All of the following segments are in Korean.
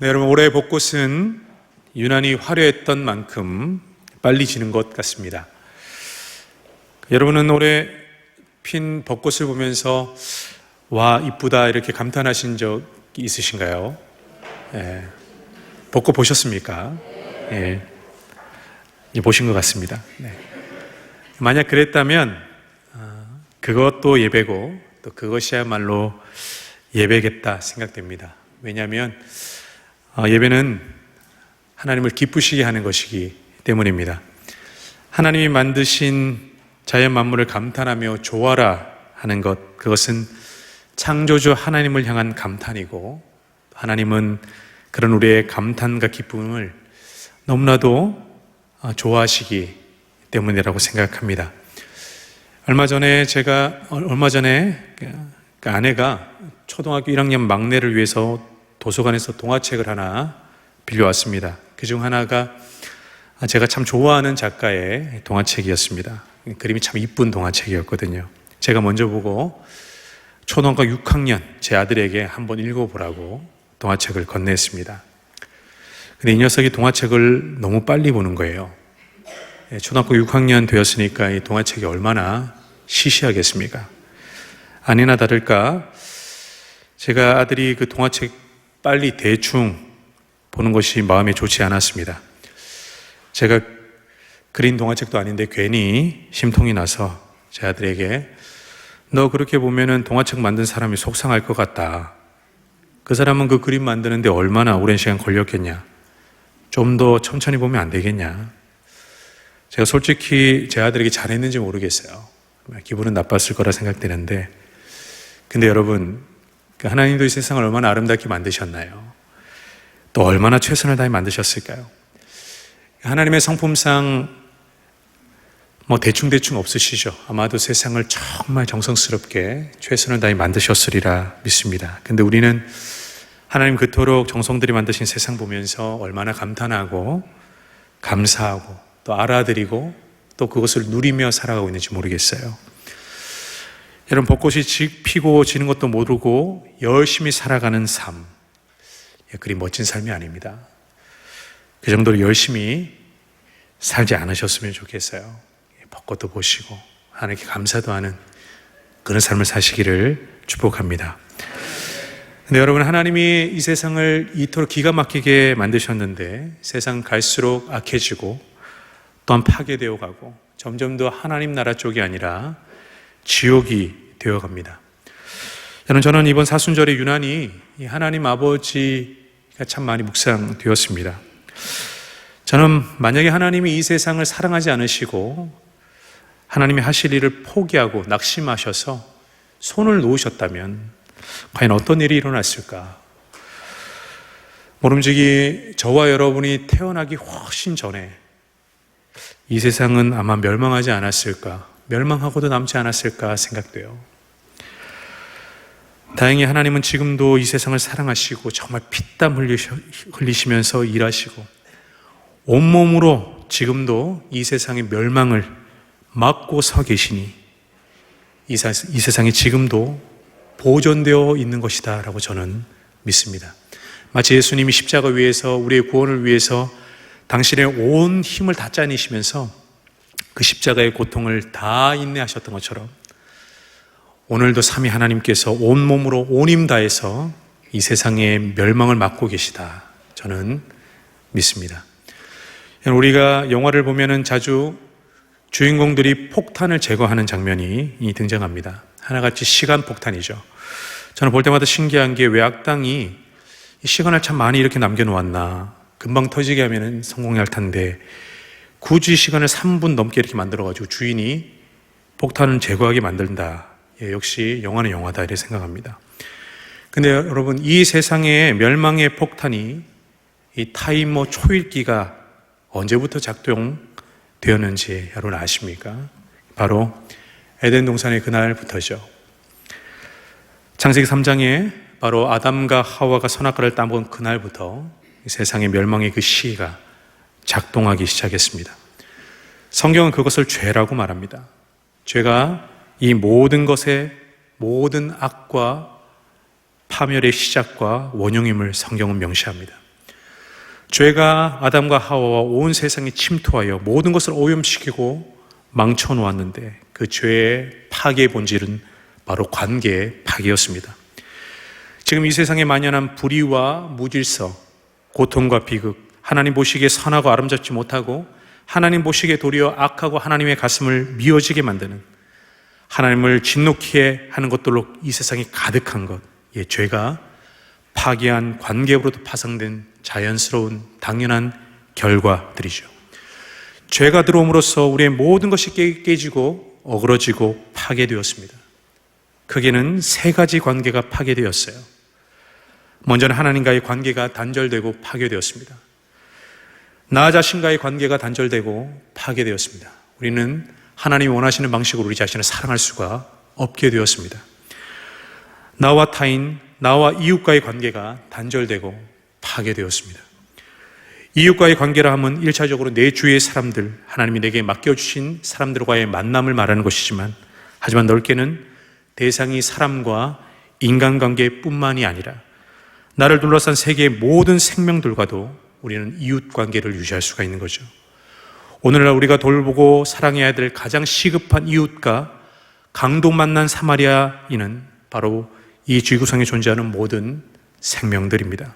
네, 여러분 올해 벚꽃은 유난히 화려했던 만큼 빨리 지는 것 같습니다. 여러분은 올해 핀 벚꽃을 보면서 와 이쁘다 이렇게 감탄하신 적 있으신가요? 예. 벚꽃 보셨습니까? 예. 예, 보신 것 같습니다. 네. 만약 그랬다면 아, 그것도 예배고 또 그것이야말로 예배겠다 생각됩니다. 왜냐하면 어, 예배는 하나님을 기쁘시게 하는 것이기 때문입니다. 하나님이 만드신 자연 만물을 감탄하며 좋아라 하는 것, 그것은 창조주 하나님을 향한 감탄이고, 하나님은 그런 우리의 감탄과 기쁨을 너무나도 어, 좋아하시기 때문이라고 생각합니다. 얼마 전에 제가, 얼마 전에 그 아내가 초등학교 1학년 막내를 위해서 도서관에서 동화책을 하나 빌려왔습니다. 그 중 하나가 제가 참 좋아하는 작가의 동화책이었습니다. 그림이 참 이쁜 동화책이었거든요. 제가 먼저 보고 초등학교 6학년 제 아들에게 한번 읽어보라고 동화책을 건넸습니다. 근데 이 녀석이 동화책을 너무 빨리 보는 거예요. 예, 초등학교 6학년 되었으니까 이 동화책이 얼마나 시시하겠습니까? 아니나 다를까 제가 아들이 그 동화책 빨리 대충 보는 것이 마음에 좋지 않았습니다. 제가 그린 동화책도 아닌데 괜히 심통이 나서 제 아들에게 너 그렇게 보면은 동화책 만든 사람이 속상할 것 같다. 그 사람은 그 그림 만드는데 얼마나 오랜 시간 걸렸겠냐. 좀 더 천천히 보면 안 되겠냐. 제가 솔직히 제 아들에게 잘했는지 모르겠어요. 기분은 나빴을 거라 생각되는데. 근데 여러분, 그 하나님도 이 세상을 얼마나 아름답게 만드셨나요? 또 얼마나 최선을 다해 만드셨을까요? 하나님의 성품상 뭐 대충대충 없으시죠. 아마도 세상을 정말 정성스럽게 최선을 다해 만드셨으리라 믿습니다. 근데 우리는 하나님 그토록 정성들이 만드신 세상 보면서 얼마나 감탄하고 감사하고 또 알아드리고 또 그것을 누리며 살아가고 있는지 모르겠어요. 여러분, 벚꽃이 피고 지는 것도 모르고 열심히 살아가는 삶. 예, 그리 멋진 삶이 아닙니다. 그 정도로 열심히 살지 않으셨으면 좋겠어요. 예, 벚꽃도 보시고 하나님께 감사도 하는 그런 삶을 사시기를 축복합니다. 근데 여러분 하나님이 이 세상을 이토록 기가 막히게 만드셨는데 세상 갈수록 악해지고 또한 파괴되어 가고 점점 더 하나님 나라 쪽이 아니라 지옥이 되어 갑니다. 여러분 저는 이번 사순절에 유난히 하나님 아버지가 참 많이 묵상되었습니다. 저는 만약에 하나님이 이 세상을 사랑하지 않으시고 하나님이 하실 일을 포기하고 낙심하셔서 손을 놓으셨다면 과연 어떤 일이 일어났을까? 모름지기 저와 여러분이 태어나기 훨씬 전에 이 세상은 아마 멸망하지 않았을까? 멸망하고도 남지 않았을까 생각돼요. 다행히 하나님은 지금도 이 세상을 사랑하시고 정말 피땀 흘리시면서 일하시고 온몸으로 지금도 이 세상의 멸망을 막고 서 계시니 이, 세상이 지금도 보존되어 있는 것이다 라고 저는 믿습니다. 마치 예수님이 십자가 위에서 우리의 구원을 위해서 당신의 온 힘을 다 짜내시면서 그 십자가의 고통을 다 인내하셨던 것처럼 오늘도 삼위 하나님께서 온 몸으로 온힘 다해서 이 세상의 멸망을 막고 계시다. 저는 믿습니다. 우리가 영화를 보면은 자주 주인공들이 폭탄을 제거하는 장면이 등장합니다. 하나같이 시간 폭탄이죠. 저는 볼 때마다 신기한 게 왜 악당이 시간을 참 많이 이렇게 남겨놓았나. 금방 터지게 하면 성공할 텐데 굳이 시간을 3분 넘게 이렇게 만들어가지고 주인이 폭탄을 제거하게 만든다. 예, 역시 영화는 영화다 이렇게 생각합니다. 근데 여러분 이 세상의 멸망의 폭탄이 이 타이머 초일기가 언제부터 작동되었는지 여러분 아십니까? 바로 에덴 동산의 그날부터죠. 창세기 3장에 바로 아담과 하와가 선악과를 따먹은 그날부터 세상의 멸망의 그 시가 작동하기 시작했습니다. 성경은 그것을 죄라고 말합니다. 죄가 이 모든 것의 모든 악과 파멸의 시작과 원흉임을 성경은 명시합니다. 죄가 아담과 하와와 온 세상에 침투하여 모든 것을 오염시키고 망쳐 놓았는데 그 죄의 파괴의 본질은 바로 관계의 파괴였습니다. 지금 이 세상에 만연한 불의와 무질서, 고통과 비극, 하나님 보시기에 선하고 아름답지 못하고 하나님 보시기에 도리어 악하고 하나님의 가슴을 미어지게 만드는 하나님을 진노케 하는 것들로 이 세상이 가득한 것, 예, 죄가 파괴한 관계로부터 파생된 자연스러운 당연한 결과들이죠. 죄가 들어옴으로써 우리의 모든 것이 깨- 깨지고 어그러지고 파괴되었습니다. 크게는 세 가지 관계가 파괴되었어요. 먼저는 하나님과의 관계가 단절되고 파괴되었습니다. 나 자신과의 관계가 단절되고 파괴되었습니다. 우리는 하나님이 원하시는 방식으로 우리 자신을 사랑할 수가 없게 되었습니다. 나와 타인, 나와 이웃과의 관계가 단절되고 파괴되었습니다. 이웃과의 관계라 하면 일차적으로 내 주위의 사람들, 하나님이 내게 맡겨주신 사람들과의 만남을 말하는 것이지만, 하지만 넓게는 대상이 사람과 인간관계뿐만이 아니라 나를 둘러싼 세계의 모든 생명들과도 우리는 이웃 관계를 유지할 수가 있는 거죠. 오늘날 우리가 돌보고 사랑해야 될 가장 시급한 이웃과 강도 만난 사마리아인은 바로 이 지구상에 존재하는 모든 생명들입니다.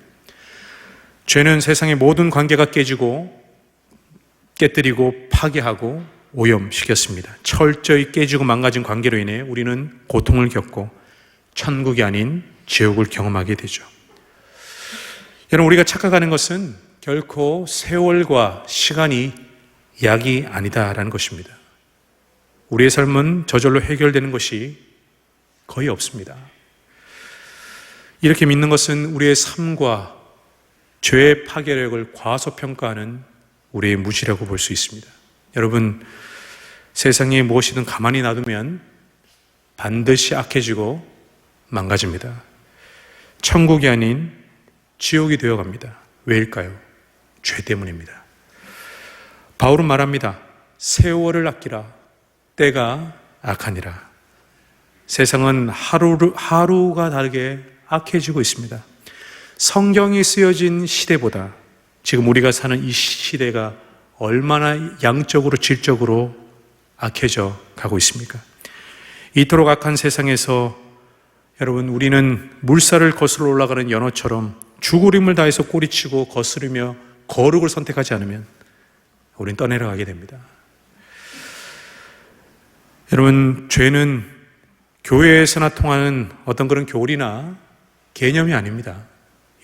죄는 세상의 모든 관계가 깨지고 깨뜨리고 파괴하고 오염시켰습니다. 철저히 깨지고 망가진 관계로 인해 우리는 고통을 겪고 천국이 아닌 지옥을 경험하게 되죠. 여러분, 우리가 착각하는 것은 결코 세월과 시간이 약이 아니다라는 것입니다. 우리의 삶은 저절로 해결되는 것이 거의 없습니다. 이렇게 믿는 것은 우리의 삶과 죄의 파괴력을 과소평가하는 우리의 무지라고 볼 수 있습니다. 여러분, 세상에 무엇이든 가만히 놔두면 반드시 악해지고 망가집니다. 천국이 아닌 지옥이 되어 갑니다. 왜일까요? 죄 때문입니다. 바울은 말합니다. 세월을 아끼라. 때가 악하니라. 세상은 하루, 하루가 다르게 악해지고 있습니다. 성경이 쓰여진 시대보다 지금 우리가 사는 이 시대가 얼마나 양적으로 질적으로 악해져 가고 있습니까? 이토록 악한 세상에서 여러분 우리는 물살을 거슬러 올라가는 연어처럼 죽으림을 다해서 꼬리치고 거스르며 거룩을 선택하지 않으면 우리는 떠내려가게 됩니다. 여러분 죄는 교회에서나 통하는 어떤 그런 교리나 개념이 아닙니다.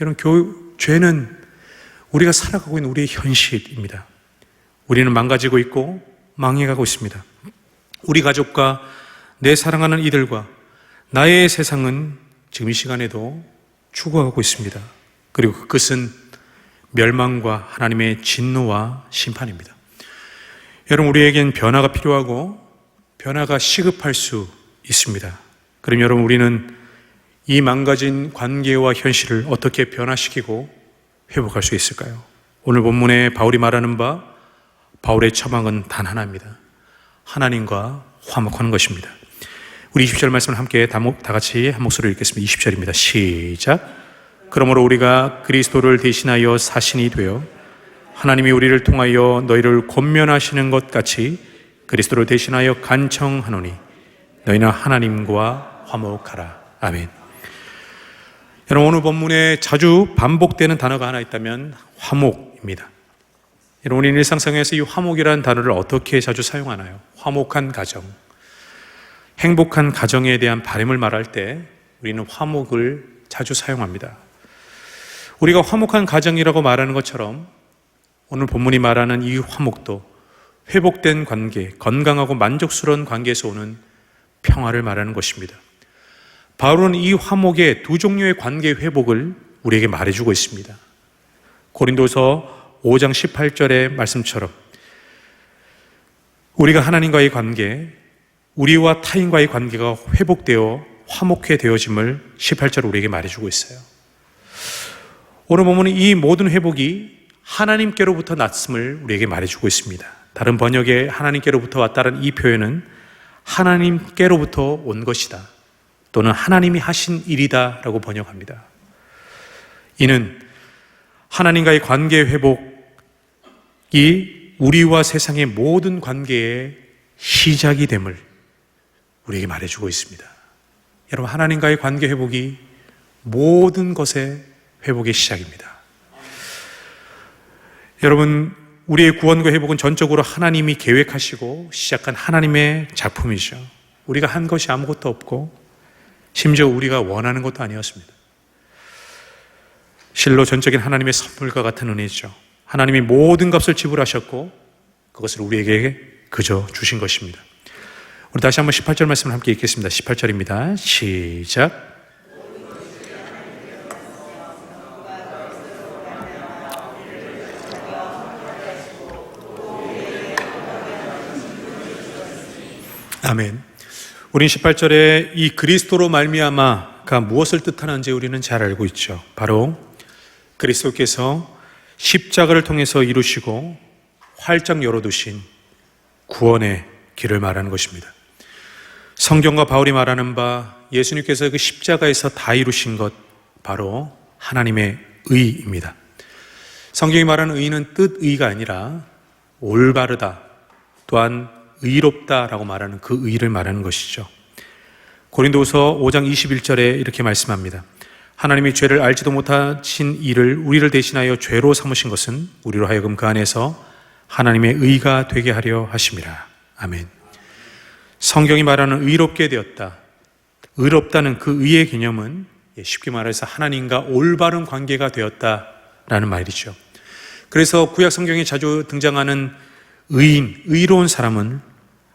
여러분 교, 죄는 우리가 살아가고 있는 우리의 현실입니다. 우리는 망가지고 있고 망해가고 있습니다. 우리 가족과 내 사랑하는 이들과 나의 세상은 지금 이 시간에도 죽어가고 있습니다. 그리고 그것은 멸망과 하나님의 진노와 심판입니다. 여러분, 우리에겐 변화가 필요하고 변화가 시급할 수 있습니다. 그럼 여러분, 우리는 이 망가진 관계와 현실을 어떻게 변화시키고 회복할 수 있을까요? 오늘 본문에 바울이 말하는 바 바울의 처방은 단 하나입니다. 하나님과 화목하는 것입니다. 우리 20절 말씀을 함께 다, 다 같이 한 목소리로 읽겠습니다. 20절입니다. 시작. 그러므로 우리가 그리스도를 대신하여 사신이 되어 하나님이 우리를 통하여 너희를 권면하시는 것 같이 그리스도를 대신하여 간청하노니 너희는 하나님과 화목하라. 아멘. 여러분 오늘 본문에 자주 반복되는 단어가 하나 있다면 화목입니다. 여러분 일상생활에서 이 화목이라는 단어를 어떻게 자주 사용하나요? 화목한 가정, 행복한 가정에 대한 바램을 말할 때 우리는 화목을 자주 사용합니다. 우리가 화목한 가정이라고 말하는 것처럼 오늘 본문이 말하는 이 화목도 회복된 관계, 건강하고 만족스러운 관계에서 오는 평화를 말하는 것입니다. 바울은 이 화목의 두 종류의 관계 회복을 우리에게 말해주고 있습니다. 고린도서 5장 18절의 말씀처럼 우리가 하나님과의 관계, 우리와 타인과의 관계가 회복되어 화목해 되어짐을 18절 우리에게 말해주고 있어요. 오늘 보면 이 모든 회복이 하나님께로부터 났음을 우리에게 말해주고 있습니다. 다른 번역에 하나님께로부터 왔다는 이 표현은 하나님께로부터 온 것이다. 또는 하나님이 하신 일이다 라고 번역합니다. 이는 하나님과의 관계 회복이 우리와 세상의 모든 관계의 시작이 됨을 우리에게 말해주고 있습니다. 여러분, 하나님과의 관계 회복이 모든 것의 회복의 시작입니다. 여러분, 우리의 구원과 회복은 전적으로 하나님이 계획하시고 시작한 하나님의 작품이죠. 우리가 한 것이 아무것도 없고 심지어 우리가 원하는 것도 아니었습니다. 실로 전적인 하나님의 선물과 같은 은혜죠. 하나님이 모든 값을 지불하셨고 그것을 우리에게 그저 주신 것입니다. 우리 다시 한번 18절 말씀을 함께 읽겠습니다. 18절입니다. 시작. 아멘. 우린 18절에 이 그리스도로 말미암아가 무엇을 뜻하는지 우리는 잘 알고 있죠. 바로 그리스도께서 십자가를 통해서 이루시고 활짝 열어두신 구원의 길을 말하는 것입니다. 성경과 바울이 말하는 바 예수님께서 그 십자가에서 다 이루신 것 바로 하나님의 의입니다. 성경이 말하는 의는 뜻의가 아니라 올바르다 또한 의롭다라고 말하는 그 의를 말하는 것이죠. 고린도서 5장 21절에 이렇게 말씀합니다. 하나님이 죄를 알지도 못하신 이를 우리를 대신하여 죄로 삼으신 것은 우리로 하여금 그 안에서 하나님의 의가 되게 하려 하심이라. 아멘. 성경이 말하는 의롭게 되었다. 의롭다는 그 의의 개념은 쉽게 말해서 하나님과 올바른 관계가 되었다라는 말이죠. 그래서 구약 성경에 자주 등장하는 의인, 의로운 사람은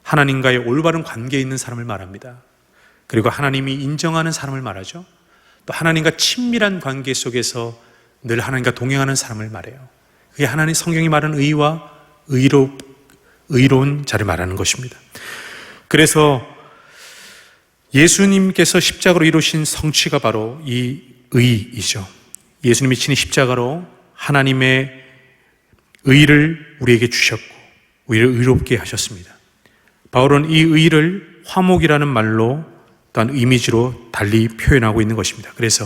하나님과의 올바른 관계에 있는 사람을 말합니다. 그리고 하나님이 인정하는 사람을 말하죠. 또 하나님과 친밀한 관계 속에서 늘 하나님과 동행하는 사람을 말해요. 그게 하나님 성경이 말하는 의와 의로, 의로운 자를 말하는 것입니다. 그래서 예수님께서 십자가로 이루신 성취가 바로 이 의이죠. 예수님이 친히 십자가로 하나님의 의를 우리에게 주셨고, 우리를 의롭게 하셨습니다. 바울은 이 의를 화목이라는 말로 또한 이미지로 달리 표현하고 있는 것입니다. 그래서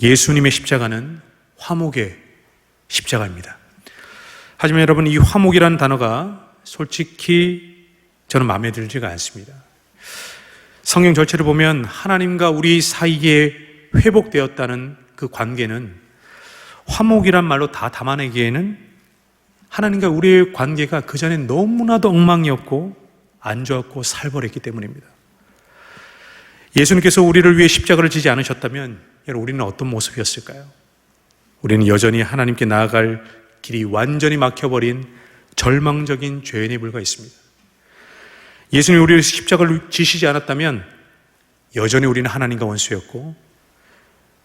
예수님의 십자가는 화목의 십자가입니다. 하지만 여러분 이 화목이라는 단어가 솔직히 저는 마음에 들지가 않습니다. 성경 절체를 보면 하나님과 우리 사이에 회복되었다는 그 관계는 화목이란 말로 다 담아내기에는 하나님과 우리의 관계가 그전에 너무나도 엉망이었고 안 좋았고 살벌했기 때문입니다. 예수님께서 우리를 위해 십자가를 지지 않으셨다면 우리는 어떤 모습이었을까요? 우리는 여전히 하나님께 나아갈 길이 완전히 막혀버린 절망적인 죄인에 불과했습니다. 예수님이 우리를 십자가를 지시지 않았다면 여전히 우리는 하나님과 원수였고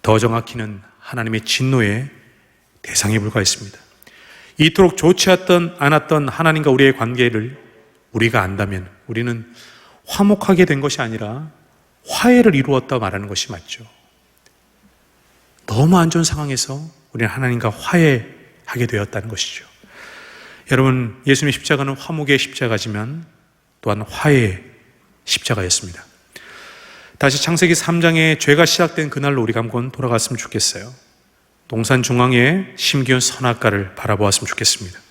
더 정확히는 하나님의 진노의 대상에 불과했습니다. 이토록 좋지 않았던 하나님과 우리의 관계를 우리가 안다면 우리는 화목하게 된 것이 아니라 화해를 이루었다 말하는 것이 맞죠. 너무 안 좋은 상황에서 우리는 하나님과 화해하게 되었다는 것이죠. 여러분, 예수님의 십자가는 화목의 십자가지만 또한 화해의 십자가였습니다. 다시 창세기 3장에 죄가 시작된 그날로 우리가 한번 돌아갔으면 좋겠어요. 동산 중앙에 심기운 선악과를 바라보았으면 좋겠습니다.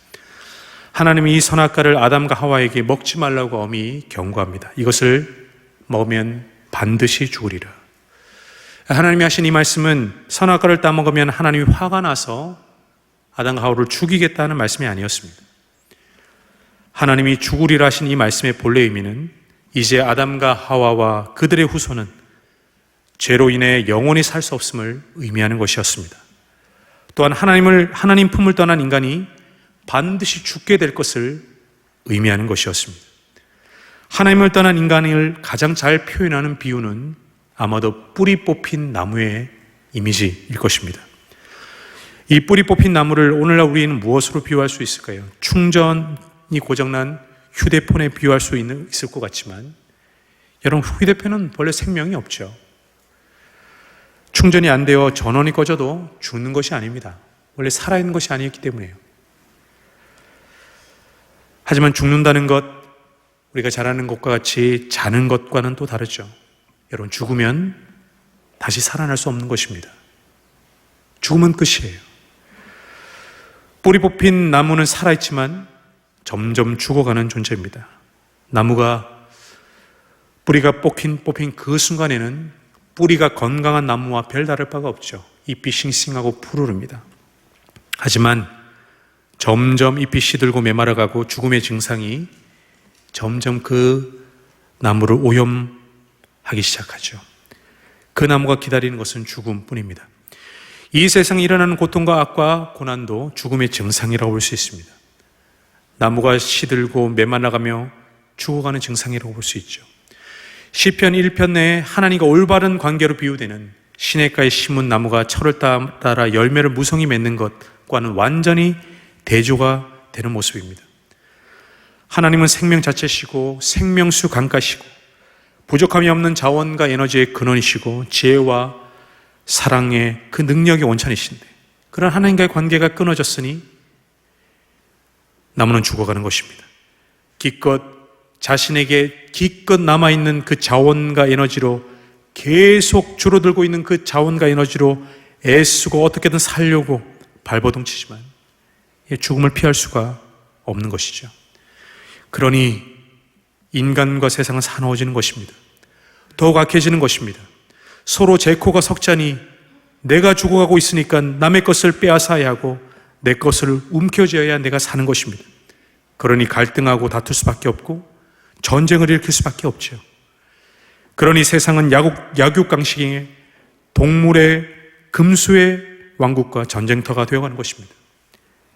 하나님이 이 선악과를 아담과 하와에게 먹지 말라고 엄히 경고합니다. 이것을 먹으면 반드시 죽으리라. 하나님이 하신 이 말씀은 선악과를 따먹으면 하나님이 화가 나서 아담과 하와를 죽이겠다는 말씀이 아니었습니다. 하나님이 죽으리라 하신 이 말씀의 본래 의미는 이제 아담과 하와와 그들의 후손은 죄로 인해 영원히 살 수 없음을 의미하는 것이었습니다. 또한 하나님을 하나님 품을 떠난 인간이 반드시 죽게 될 것을 의미하는 것이었습니다. 하나님을 떠난 인간을 가장 잘 표현하는 비유는 아마도 뿌리 뽑힌 나무의 이미지일 것입니다. 이 뿌리 뽑힌 나무를 오늘날 우리는 무엇으로 비유할 수 있을까요? 충전이 고장난 휴대폰에 비유할 수 있을 것 같지만 여러분 휴대폰은 원래 생명이 없죠. 충전이 안 되어 전원이 꺼져도 죽는 것이 아닙니다. 원래 살아있는 것이 아니기 때문에요. 하지만 죽는다는 것, 우리가 잘 아는 것과 같이 자는 것과는 또 다르죠. 여러분, 죽으면 다시 살아날 수 없는 것입니다. 죽으면 끝이에요. 뿌리 뽑힌 나무는 살아있지만 점점 죽어가는 존재입니다. 나무가 뿌리가 뽑힌, 뽑힌 그 순간에는 뿌리가 건강한 나무와 별다를 바가 없죠. 잎이 싱싱하고 푸르릅니다. 하지만 점점 잎이 시들고 메말라가고 죽음의 증상이 점점 그 나무를 오염하기 시작하죠. 그 나무가 기다리는 것은 죽음뿐입니다. 이 세상에 일어나는 고통과 악과 고난도 죽음의 증상이라고 볼 수 있습니다. 나무가 시들고 메말라가며 죽어가는 증상이라고 볼 수 있죠. 시편 1편 내에 하나님과 올바른 관계로 비유되는 시냇가에 심은 나무가 철을 따라 열매를 무성히 맺는 것과는 완전히 대조가 되는 모습입니다. 하나님은 생명 자체시고 생명수 강가시고 부족함이 없는 자원과 에너지의 근원이시고 지혜와 사랑의 그 능력의 원천이신데 그런 하나님과의 관계가 끊어졌으니 나무는 죽어가는 것입니다. 기껏 자신에게 기껏 남아있는 그 자원과 에너지로 계속 줄어들고 있는 그 자원과 에너지로 애쓰고 어떻게든 살려고 발버둥 치지만 죽음을 피할 수가 없는 것이죠. 그러니 인간과 세상은 사나워지는 것입니다. 더욱 악해지는 것입니다. 서로 제 코가 석자니 내가 죽어가고 있으니까 남의 것을 빼앗아야 하고 내 것을 움켜쥐어야 내가 사는 것입니다. 그러니 갈등하고 다툴 수밖에 없고 전쟁을 일으킬 수밖에 없죠. 그러니 세상은 야국, 약육강식의 동물의 금수의 왕국과 전쟁터가 되어가는 것입니다.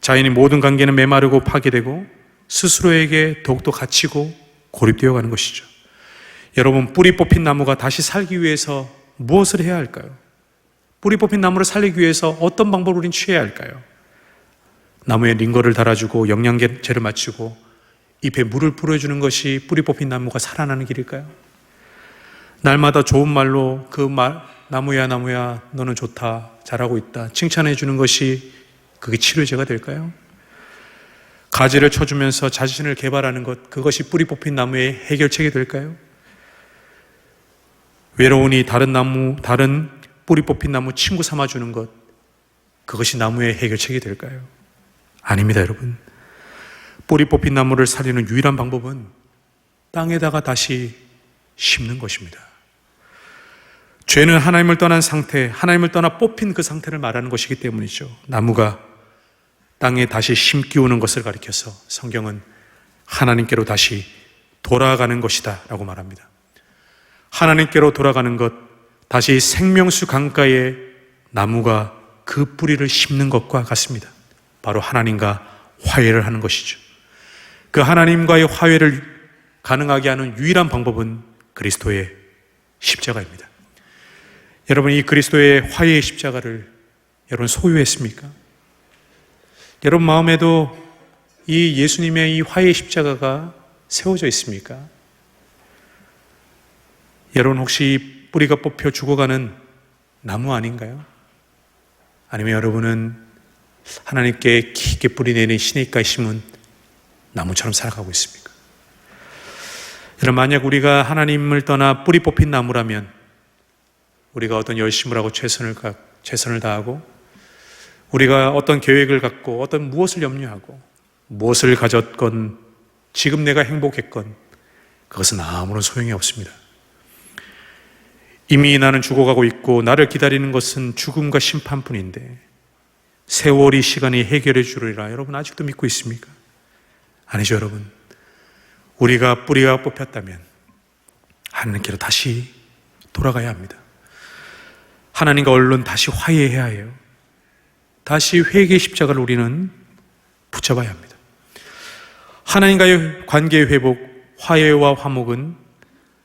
자연의 모든 관계는 메마르고 파괴되고 스스로에게 더욱더 갇히고 고립되어 가는 것이죠. 여러분, 뿌리 뽑힌 나무가 다시 살기 위해서 무엇을 해야 할까요? 뿌리 뽑힌 나무를 살리기 위해서 어떤 방법을 우린 취해야 할까요? 나무에 링거를 달아주고 영양제를 맞추고 잎에 물을 뿌려주는 것이 뿌리 뽑힌 나무가 살아나는 길일까요? 날마다 좋은 말로 그 말, 나무야, 나무야, 너는 좋다, 잘하고 있다, 칭찬해 주는 것이 그게 치료제가 될까요? 가지를 쳐주면서 자신을 개발하는 것, 그것이 뿌리 뽑힌 나무의 해결책이 될까요? 외로우니 다른 나무, 다른 뿌리 뽑힌 나무 친구 삼아주는 것, 그것이 나무의 해결책이 될까요? 아닙니다, 여러분. 뿌리 뽑힌 나무를 살리는 유일한 방법은 땅에다가 다시 심는 것입니다. 죄는 하나님을 떠난 상태, 하나님을 떠나 뽑힌 그 상태를 말하는 것이기 때문이죠. 나무가 땅에 다시 심기 오는 것을 가리켜서 성경은 하나님께로 다시 돌아가는 것이다 라고 말합니다. 하나님께로 돌아가는 것, 다시 생명수 강가에 나무가 그 뿌리를 심는 것과 같습니다. 바로 하나님과 화해를 하는 것이죠. 그 하나님과의 화해를 가능하게 하는 유일한 방법은 그리스도의 십자가입니다. 여러분, 이 그리스도의 화해의 십자가를 여러분 소유했습니까? 여러분 마음에도 이 예수님의 이 화해의 십자가가 세워져 있습니까? 여러분 혹시 뿌리가 뽑혀 죽어가는 나무 아닌가요? 아니면 여러분은 하나님께 깊게 뿌리 내는 신의가에 심은 나무처럼 살아가고 있습니까? 여러분 만약 우리가 하나님을 떠나 뿌리 뽑힌 나무라면 우리가 어떤 열심을 하고 최선을 최선을 다하고 우리가 어떤 계획을 갖고 어떤 무엇을 염려하고 무엇을 가졌건 지금 내가 행복했건 그것은 아무런 소용이 없습니다. 이미 나는 죽어가고 있고 나를 기다리는 것은 죽음과 심판뿐인데 세월이 시간이 해결해 주리라 여러분 아직도 믿고 있습니까? 아니죠 여러분. 우리가 뿌리가 뽑혔다면 하나님께로 다시 돌아가야 합니다. 하나님과 얼른 다시 화해해야 해요. 다시 회개 십자가를 우리는 붙잡아야 합니다. 하나님과의 관계 회복, 화해와 화목은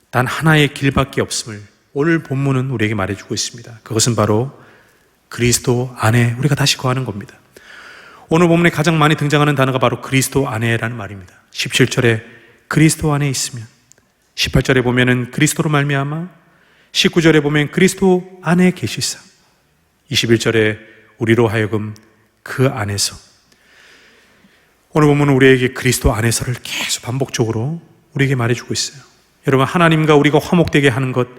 단 하나의 길밖에 없음을 오늘 본문은 우리에게 말해주고 있습니다. 그것은 바로 그리스도 안에 우리가 다시 거하는 겁니다. 오늘 본문에 가장 많이 등장하는 단어가 바로 그리스도 안에라는 말입니다. 17절에 그리스도 안에 있으면 18절에 보면은 그리스도로 말미암아 19절에 보면 그리스도 안에 계시사 21절에 우리로 하여금 그 안에서 오늘 보면 우리에게 그리스도 안에서를 계속 반복적으로 우리에게 말해주고 있어요. 여러분 하나님과 우리가 화목되게 하는 것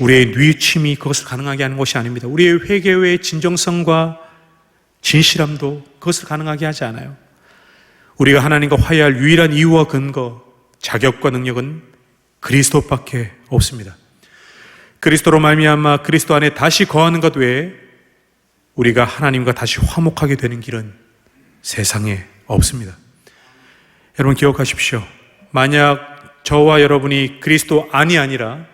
우리의 뉘침이 그것을 가능하게 하는 것이 아닙니다. 우리의 회개의 진정성과 진실함도 그것을 가능하게 하지 않아요. 우리가 하나님과 화해할 유일한 이유와 근거, 자격과 능력은 그리스도밖에 없습니다. 그리스도로 말미암아 그리스도 안에 다시 거하는 것 외에 우리가 하나님과 다시 화목하게 되는 길은 세상에 없습니다. 여러분 기억하십시오. 만약 저와 여러분이 그리스도 안이 아니라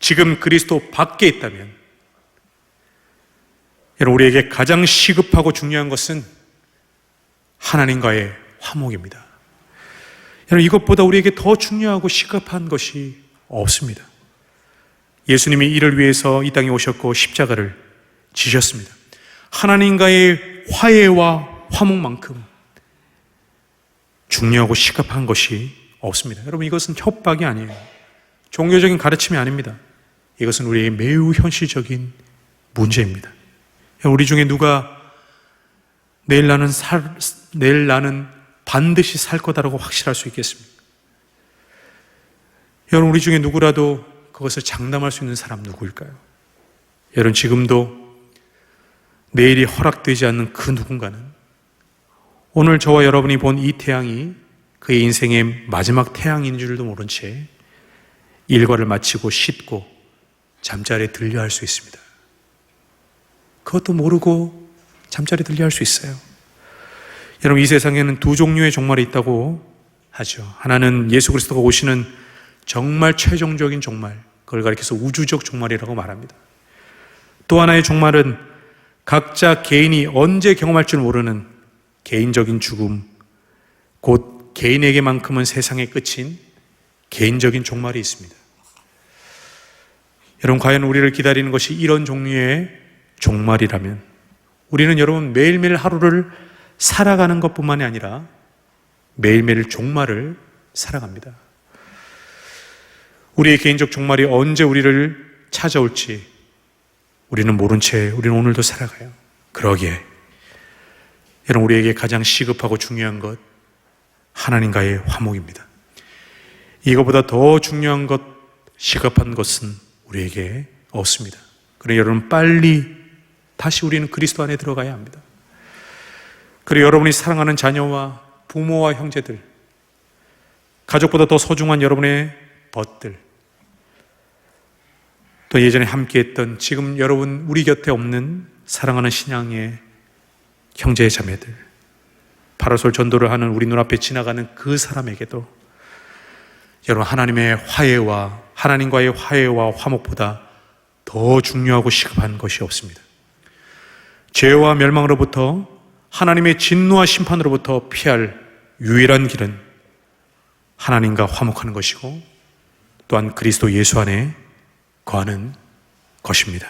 지금 그리스도 밖에 있다면 여러분 우리에게 가장 시급하고 중요한 것은 하나님과의 화목입니다. 여러분 이것보다 우리에게 더 중요하고 시급한 것이 없습니다. 예수님이 이를 위해서 이 땅에 오셨고 십자가를 지셨습니다. 하나님과의 화해와 화목만큼 중요하고 시급한 것이 없습니다. 여러분 이것은 협박이 아니에요. 종교적인 가르침이 아닙니다. 이것은 우리의 매우 현실적인 문제입니다. 우리 중에 누가 내일 나는 살, 내일 나는 반드시 살 거다라고 확실할 수 있겠습니까? 여러분, 우리 중에 누구라도 그것을 장담할 수 있는 사람 누구일까요? 여러분, 지금도 내일이 허락되지 않는 그 누군가는 오늘 저와 여러분이 본 이 태양이 그의 인생의 마지막 태양인 줄도 모른 채 일과를 마치고 씻고 잠자리에 들려 할 수 있습니다. 그것도 모르고 잠자리 들려 할 수 있어요. 여러분, 이 세상에는 두 종류의 종말이 있다고 하죠. 하나는 예수 그리스도가 오시는 정말 최종적인 종말, 그걸 가리켜서 우주적 종말이라고 말합니다. 또 하나의 종말은 각자 개인이 언제 경험할 줄 모르는 개인적인 죽음, 곧 개인에게만큼은 세상의 끝인 개인적인 종말이 있습니다. 여러분, 과연 우리를 기다리는 것이 이런 종류의 종말이라면 우리는 여러분 매일매일 하루를 살아가는 것 뿐만이 아니라 매일매일 종말을 살아갑니다. 우리의 개인적 종말이 언제 우리를 찾아올지 우리는 모른 채 우리는 오늘도 살아가요. 그러기에 여러분 우리에게 가장 시급하고 중요한 것 하나님과의 화목입니다. 이거보다 더 중요한 것 시급한 것은 우리에게 없습니다. 그래 여러분 빨리 다시 우리는 그리스도 안에 들어가야 합니다. 그리고 여러분이 사랑하는 자녀와 부모와 형제들, 가족보다 더 소중한 여러분의 벗들, 또 예전에 함께했던 지금 여러분 우리 곁에 없는 사랑하는 신앙의 형제 자매들, 파라솔 전도를 하는 우리 눈앞에 지나가는 그 사람에게도 여러분 하나님의 화해와 하나님과의 화해와 화목보다 더 중요하고 시급한 것이 없습니다. 죄와 멸망으로부터 하나님의 진노와 심판으로부터 피할 유일한 길은 하나님과 화목하는 것이고 또한 그리스도 예수 안에 거하는 것입니다.